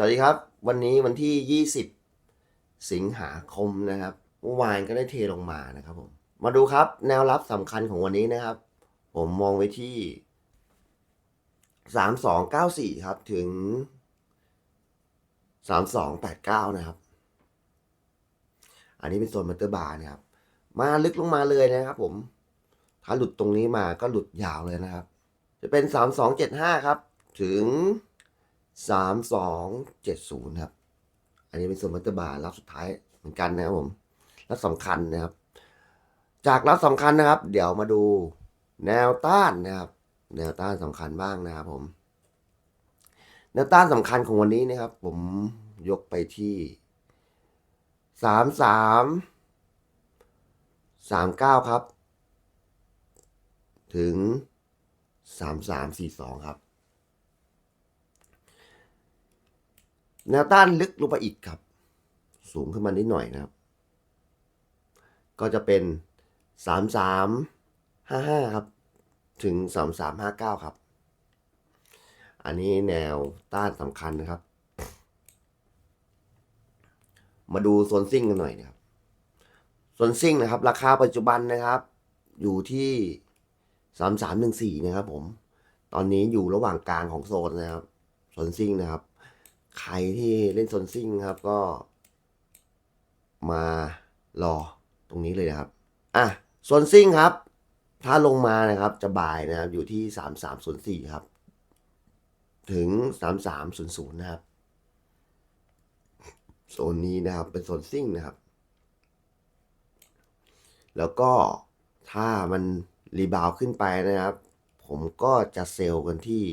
สวัสดีครับ วันนี้วันที่ 20 สิงหาคมนะครับเมื่อวานก็ได้เทลงมานะครับผมมาดูครับแนวรับสำคัญของวันนี้นะครับ ผมมองไว้ที่ 3294 ครับถึง 3289 นะครับ อันนี้เป็นโซนมัตเตอร์บาร์นะครับ มาลึกลงมาเลยนะครับผม ถ้าหลุดตรงนี้มาก็หลุดยาวเลยนะครับ จะเป็น 3275 ครับ ถึง 3270ครับ อันนี้เป็นโซนมัตเตอร์บาร์รับสุดท้ายเหมือนกันนะครับผมรับสำคัญนะครับ จากรับสำคัญนะครับ เดี๋ยวมาดูแนวต้านนะครับ แนวต้านสำคัญบ้างนะครับผม แนวต้านสำคัญของวันนี้นะครับ ผมยกไปที่สามสามสามเก้าครับ ถึงสามสามสี่สองครับ แนวต้านลึกลงไปอีกครับ สูงขึ้นมานิดหน่อยนะครับ ก็จะเป็นสามสามห้าห้าครับ ถึงสามสามห้าเก้าครับ อันนี้แนวต้านสำคัญนะครับ มาดูโซนซิ่งกันหน่อยนะครับโซนซิ่งนะครับ ราคาปัจจุบันนะครับ อยู่ที่สามสามหนึ่งสี่นะครับผม ตอนนี้อยู่ระหว่างกลางของโซนนะครับโซนซิ่งนะครับ ใครที่เล่นโซนซิ่งครับก็ มารอตรงนี้เลยนะครับ อะโซนซิ่งครับ ถ้าลงมานะครับจะบ่ายนะครับ อยู่ที่สามสามศูนย์สี่ครับ ถึงสามสามศูนย์ศูนย์นะครับโซนนี้นะครับ เป็นโซนซิ่งนะครับ แล้วก็ถ้ามันรีบาวขึ้นไปนะครับ ผมก็จะเซลล์กันที่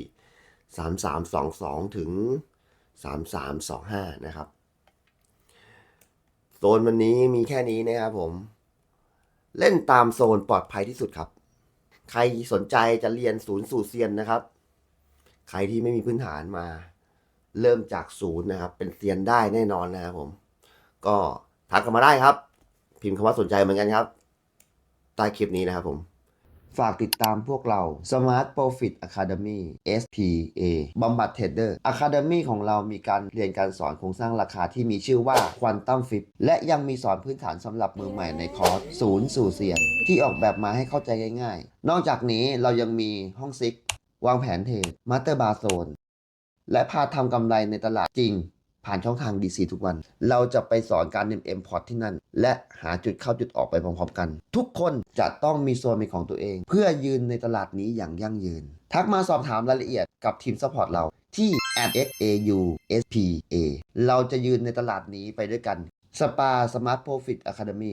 สามสามสองสองถึง สามสามสองห้านะครับ โซนวันนี้มีแค่นี้นะครับผม เล่นตามโซนปลอดภัยที่สุดครับ ใครสนใจจะเรียนศูนย์สู่เซียนนะครับ ใครที่ไม่มีพื้นฐานมา เริ่มจากศูนย์นะครับ เป็นเซียนได้แน่นอนนะครับผม ก็ทักกันมาได้ครับ พิมพ์คำว่าสนใจเหมือนกันครับใต้คลิปนี้นะครับผม ฝากติดตามพวกเรา Smart Profit Academy SPA บำบัดเทรดเดอร์ Academy ของเรามีการเรียนการสอนโครงสร้างราคาที่มีชื่อว่า Quantum Flip และยังมีสอนพื้นฐานสำหรับมือใหม่ในคอร์สศูนย์สู่เซียน ที่ออกแบบมาให้เข้าใจง่ายๆ นอกจากนี้เรายังมีห้องซิก วางแผนเทรดมาสเตอร์บาร์โซนและพาทำกำไรในตลาดจริง ผ่านช่องทาง DC ทุกวัน เราจะไปสอนการเอ็มพอร์ตที่นั่น และหาจุดเข้าจุดออกไปพร้อมๆกัน ทุกคนจะต้องมีโซนเป็นของตัวเอง เพื่อยืนในตลาดนี้อย่างยั่งยืน ทักมาสอบถามรายละเอียดกับทีมซัพพอร์ตเราที่ @xauspa เราจะยืนในตลาดนี้ไปด้วยกันสปาสมาร์ทโปรฟิตอะคาเดมี